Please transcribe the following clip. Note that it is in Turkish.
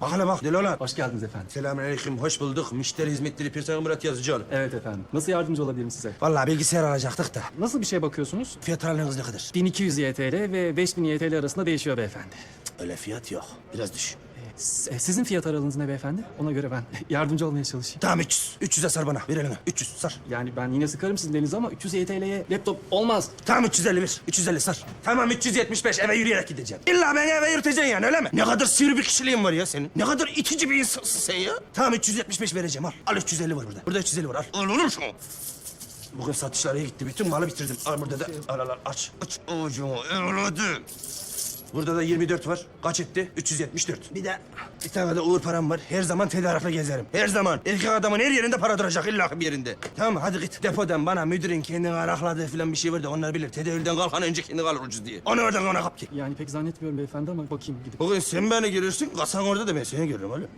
Bak hele bak deli olan. Hoş geldiniz efendim. Selamünaleyküm, hoş bulduk. Müşteri hizmetleri personel Murat Yazıcıoğlu. Evet efendim. Nasıl yardımcı olabilirim size? Vallahi bilgisayar alacaktık da. Nasıl bir şey bakıyorsunuz? Fiyat aralığınız ne kadar? 1200 YTL ve 5000 YTL arasında değişiyor beyefendi. Öyle fiyat yok. Biraz düş. S- e, Sizin fiyat aralığınız ne beyefendi? Ona göre ben yardımcı olmaya çalışayım. Tamam 300. 300'e sar bana. Ver elini. 300 sar. Yani ben yine sıkarım sizin elinizi ama 300 YTL'ye laptop olmaz. Tamam 350 ver. 350 sar. Tamam 375 eve yürüyerek gideceğim. İlla beni eve yürüteceksin yani öyle mi? Ne kadar sivri bir kişiliğin var ya senin. Ne kadar itici bir insansın sen ya. Tamam 375 vereceğim al. Al 350 var burada. Burada 350 var al. Al olur mu? Bugün satışlar iyi gitti. Bütün malı bitirdim. Al burada da. Al al al aç. Aç avucumu evladım. Burada da 24 var. Kaç etti? 374. Bir de bir tane de uğur param var. Her zaman tedarikle gezerim. Her zaman. Erkek adamın her yerinde para duracak. illa bir yerinde. Tamam? Hadi git. Depodan bana müdürün kendini arakladığı falan bir şey var da onlar bilir. Tedavülden kalkan önce kendi kalır ucuz diye. Onu oradan ona kap ki. Yani pek zannetmiyorum beyefendi ama bakayım gidip. Bugün sen beni görürsün. Kasan orada da ben seni görürüm oğlum.